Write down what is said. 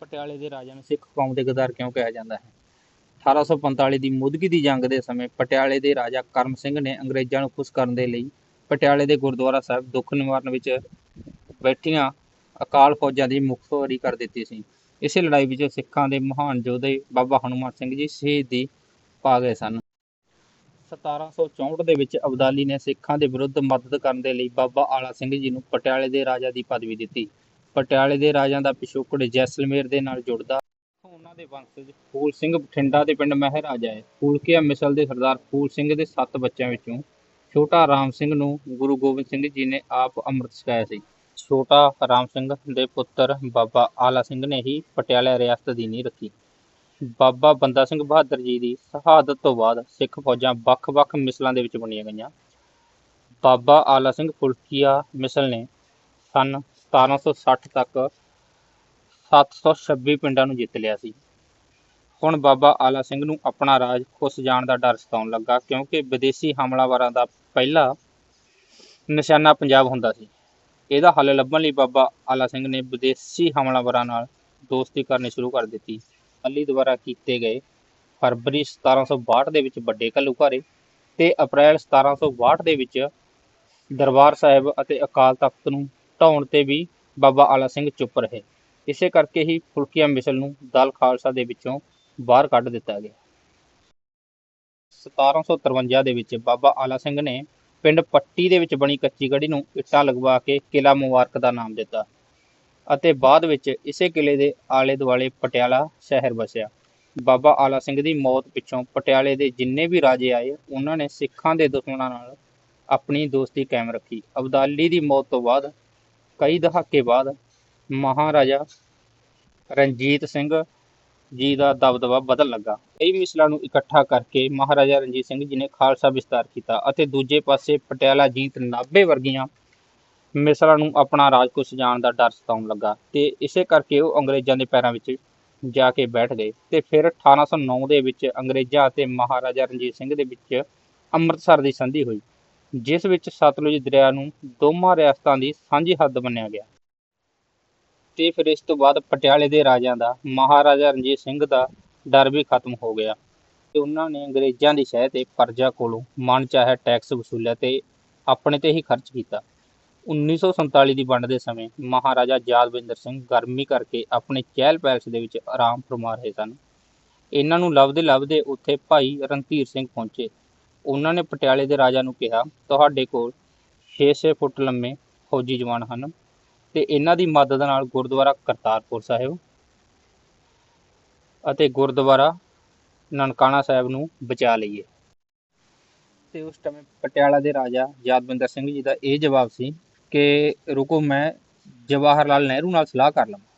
ਪਟਿਆਲੇ ਦੇ ਰਾਜਾ ਨੂੰ ਸਿੱਖ ਕੌਮ ਦੇ ਗਦਾਰ ਕਿਉਂ ਕਿਹਾ ਜਾਂਦਾ ਹੈ? 1845 ਦੀ ਮੁੱਦਗੀ ਦੀ ਜੰਗ ਦੇ ਸਮੇਂ ਪਟਿਆਲੇ ਦੇ ਰਾਜਾ ਕਰਮ ਸਿੰਘ ਨੇ ਅੰਗਰੇਜ਼ਾਂ ਨੂੰ ਖੁਸ਼ ਕਰਨ ਦੇ ਲਈ ਪਟਿਆਲੇ ਦੇ ਗੁਰਦੁਆਰਾ ਸਾਹਿਬ ਦੁੱਖ ਨਿਵਾਰਨ ਵਿੱਚ ਬੈਠੀਆਂ ਅਕਾਲ ਫੌਜਾਂ ਦੀ ਮੁਖਤਿਆਰੀ ਕਰ ਦਿੱਤੀ ਸੀ। ਇਸੇ ਲੜਾਈ ਵਿੱਚ ਸਿੱਖਾਂ ਦੇ ਮਹਾਨ ਯੋਧੇ ਬਾਬਾ ਹਨੂਮਾਨ ਸਿੰਘ ਜੀ ਸ਼ਹੀਦੀ ਪਾ ਗਏ ਸਨ। 1764 ਦੇ ਵਿੱਚ ਅਬਦਾਲੀ ਨੇ ਸਿੱਖਾਂ ਦੇ ਵਿਰੁੱਧ ਮਦਦ ਕਰਨ ਦੇ ਲਈ ਬਾਬਾ ਆਲਾ ਸਿੰਘ ਜੀ ਨੂੰ ਪਟਿਆਲੇ ਦੇ ਰਾਜਾ ਦੀ ਪਦਵੀ ਦਿੱਤੀ। ਪਟਿਆਲੇ ਦੇ ਰਾਜਿਆਂ ਦਾ ਪਿਛੋਕੜ ਜੈਸਲਮੇਰ ਦੇ ਨਾਲ ਜੁੜਦਾ। ਉਹਨਾਂ ਦੇ ਵੰਸ਼ਜ ਫੂਲ ਸਿੰਘ ਬਠਿੰਡਾ ਦੇ ਪਿੰਡ ਮਹਿਰਾਜਾ ਹੈ ਫੂਲਕੀਆ ਮਿਸਲ ਦੇ ਸਰਦਾਰ ਫੂਲ ਸਿੰਘ ਦੇ ਸੱਤ ਬੱਚਿਆਂ ਵਿੱਚੋਂ ਛੋਟਾ ਰਾਮ ਸਿੰਘ ਨੂੰ ਗੁਰੂ ਗੋਬਿੰਦ ਸਿੰਘ ਜੀ ਨੇ ਆਪ ਅੰਮ੍ਰਿਤ ਛਕਾਇਆ ਸੀ। ਛੋਟਾ ਰਾਮ ਸਿੰਘ ਦੇ ਪੁੱਤਰ ਬਾਬਾ ਆਲਾ ਸਿੰਘ ਨੇ ਹੀ ਪਟਿਆਲਾ ਰਿਆਸਤ ਦੀ ਨੀਂਹ ਰੱਖੀ। ਬਾਬਾ ਬੰਦਾ ਸਿੰਘ ਬਹਾਦਰ ਜੀ ਦੀ ਸ਼ਹਾਦਤ ਤੋਂ ਬਾਅਦ ਸਿੱਖ ਫੌਜਾਂ ਵੱਖ-ਵੱਖ ਮਿਸਲਾਂ ਦੇ ਵਿੱਚ ਬਣੀਆਂ ਗਈਆਂ। ਬਾਬਾ ਆਲਾ ਸਿੰਘ ਫੁਲਕੀਆ ਮਿਸਲ ਨੇ ਸਨ 1760 ਤੱਕ 726 ਪਿੰਡਾਂ ਨੂੰ ਜਿੱਤ ਲਿਆ ਸੀ। ਹੁਣ ਬਾਬਾ ਆਲਾ ਸਿੰਘ ਨੂੰ ਆਪਣਾ ਰਾਜ ਖੁੱਸ ਜਾਣ ਦਾ ਡਰ ਸਤਾਉਣ ਲੱਗਾ ਕਿਉਂਕਿ ਵਿਦੇਸ਼ੀ ਹਮਲਾਵਰਾਂ ਦਾ ਪਹਿਲਾ ਨਿਸ਼ਾਨਾ ਪੰਜਾਬ ਹੁੰਦਾ ਸੀ। ਇਹਦਾ ਹੱਲ ਲੱਭਣ ਲਈ ਬਾਬਾ ਆਲਾ ਸਿੰਘ ਨੇ ਵਿਦੇਸ਼ੀ ਹਮਲਾਵਰਾਂ ਨਾਲ ਦੋਸਤੀ ਕਰਨੀ ਸ਼ੁਰੂ ਕਰ ਦਿੱਤੀ। ਅਲੀ ਦੁਆਰਾ ਕੀਤੇ ਗਏ ਫਰਵਰੀ 1762 ਦੇ ਵਿੱਚ ਵੱਡੇ ਘੱਲੂਘਾਰੇ ਤੇ ਅਪ੍ਰੈਲ 1762 ਦੇ ਵਿੱਚ ਦਰਬਾਰ ਸਾਹਿਬ ਅਤੇ ਅਕਾਲ ਤਖਤ ਨੂੰ ਢਾਉਣ ਤੇ ਵੀ ਬਾਬਾ ਆਲਾ ਸਿੰਘ ਚੁੱਪ ਰਹੇ। ਇਸੇ ਕਰਕੇ ਹੀ ਫੁਲਕੀਆ ਮਿਸਲ ਨੂੰ ਦਲ ਖਾਲਸਾ ਦੇ ਵਿੱਚੋਂ ਬਾਹਰ ਕੱਢ ਦਿੱਤਾ ਗਿਆ। 1753 ਦੇ ਵਿੱਚ ਬਾਬਾ ਆਲਾ ਸਿੰਘ ਨੇ ਪਿੰਡ ਪੱਟੀ ਦੇ ਵਿੱਚ ਬਣੀ ਕੱਚੀ ਗੜੀ ਨੂੰ ਇੱਟਾਂ ਲਗਵਾ ਕੇ ਕਿਲਾ ਮੁਬਾਰਕ ਦਾ ਨਾਮ ਦਿੱਤਾ ਅਤੇ ਬਾਅਦ ਵਿੱਚ ਇਸੇ ਕਿਲੇ ਦੇ ਆਲੇ ਦੁਆਲੇ ਪਟਿਆਲਾ ਸ਼ਹਿਰ ਵਸਿਆ। ਬਾਬਾ ਆਲਾ ਸਿੰਘ ਦੀ ਮੌਤ ਪਿੱਛੋਂ ਪਟਿਆਲੇ ਦੇ ਜਿੰਨੇ ਵੀ ਰਾਜੇ ਆਏ, ਉਹਨਾਂ ਨੇ ਸਿੱਖਾਂ ਦੇ ਦੁਸ਼ਮਣਾਂ ਨਾਲ ਆਪਣੀ ਦੋਸਤੀ ਕਾਇਮ ਰੱਖੀ। ਅਬਦਾਲੀ ਦੀ ਮੌਤ ਤੋਂ ਬਾਅਦ ਕਈ ਦਹਾਕੇ ਬਾਅਦ ਮਹਾਰਾਜਾ ਰਣਜੀਤ ਸਿੰਘ ਜੀ ਦਾ ਦਬਦਬਾ ਬਦਲ ਲੱਗਾ। ਕਈ ਮਿਸਲਾਂ ਨੂੰ ਇਕੱਠਾ ਕਰਕੇ ਮਹਾਰਾਜਾ ਰਣਜੀਤ ਸਿੰਘ ਜੀ ਨੇ ਖਾਲਸਾ ਵਿਸਤਾਰ ਕੀਤਾ ਅਤੇ ਦੂਜੇ ਪਾਸੇ ਪਟਿਆਲਾ ਜੀਤ ਨਾਭੇ ਵਰਗੀਆਂ ਮਿਸਲਾਂ ਨੂੰ ਆਪਣਾ ਰਾਜ ਕੁਛ ਜਾਣ ਦਾ ਡਰ ਸਤਾਉਣ ਲੱਗਾ ਤੇ ਇਸੇ ਕਰਕੇ ਉਹ ਅੰਗਰੇਜ਼ਾਂ ਦੇ ਪੈਰਾਂ ਵਿੱਚ ਜਾ ਕੇ ਬੈਠ ਗਏ ਤੇ ਫਿਰ 1809 ਦੇ ਵਿੱਚ ਅੰਗਰੇਜ਼ਾਂ ਅਤੇ ਮਹਾਰਾਜਾ ਰਣਜੀਤ ਸਿੰਘ ਦੇ ਵਿੱਚ ਅੰਮ੍ਰਿਤਸਰ ਦੀ ਸੰਧੀ ਹੋਈ। ਜਿਸ ਵਿੱਚ ਸਤਲੁਜ ਦਰਿਆ ਨੂੰ ਦੋਵਾਂ ਰਿਆਸਤਾਂ ਦੀ ਸਾਂਝੀ ਹੱਦ ਮੰਨਿਆ ਗਿਆ। ਤੇ ਫਿਰ ਇਸ ਤੋਂ ਬਾਅਦ ਪਟਿਆਲੇ ਦੇ ਰਾਜਿਆਂ ਦਾ, ਮਹਾਰਾਜਾ ਰਣਜੀਤ ਸਿੰਘ ਦਾ ਡਰ ਵੀ ਖਤਮ ਹੋ ਗਿਆ ਤੇ ਉਹਨਾਂ ਨੇ ਅੰਗਰੇਜ਼ਾਂ ਦੀ ਸ਼ਹਿ ਤੇ ਪਰਜਾ ਕੋਲੋਂ ਮਨ ਚਾਹਿਆ ਟੈਕਸ ਵਸੂਲਿਆ ਤੇ ਆਪਣੇ ਤੇ ਹੀ ਖਰਚ ਕੀਤਾ। 1947 ਦੀ ਵੰਡ ਦੇ ਸਮੇਂ ਮਹਾਰਾਜਾ ਯਾਦਵਿੰਦਰ ਸਿੰਘ ਗਰਮੀ ਕਰਕੇ ਆਪਣੇ ਚਹਿਲ ਪੈਲਸ ਦੇ ਵਿੱਚ ਆਰਾਮ ਫਰਮਾ ਰਹੇ ਸਨ। ਇਹਨਾਂ ਨੂੰ ਲੱਭਦੇ ਲੱਭਦੇ ਉੱਥੇ ਭਾਈ ਰਣਧੀਰ ਸਿੰਘ ਪਹੁੰਚੇ। ਉਹਨਾਂ ਨੇ ਪਟਿਆਲੇ ਦੇ ਰਾਜਾ ਨੂੰ ਕਿਹਾ, ਤੁਹਾਡੇ ਕੋਲ 6-6 ਫੁੱਟ ਲੰਮੇ ਫੌਜੀ ਜਵਾਨ ਹਨ ਤੇ ਇਹਨਾਂ ਦੀ ਮਦਦ ਨਾਲ ਗੁਰਦੁਆਰਾ ਕਰਤਾਰਪੁਰ ਸਾਹਿਬ ਅਤੇ ਗੁਰਦੁਆਰਾ ਨਨਕਾਣਾ ਸਾਹਿਬ ਨੂੰ ਬਚਾ ਲਈਏ। ਤੇ ਉਸ ਸਮੇਂ ਪਟਿਆਲਾ ਦੇ ਰਾਜਾ ਯਾਦਵਿੰਦਰ ਸਿੰਘ ਜੀ ਦਾ ਇਹ ਜਵਾਬ ਸੀ ਕਿ, ਰੁਕੋ, ਮੈਂ ਜਵਾਹਰ ਲਾਲ ਨਹਿਰੂ ਨਾਲ ਸਲਾਹ ਕਰ ਲਵਾਂ।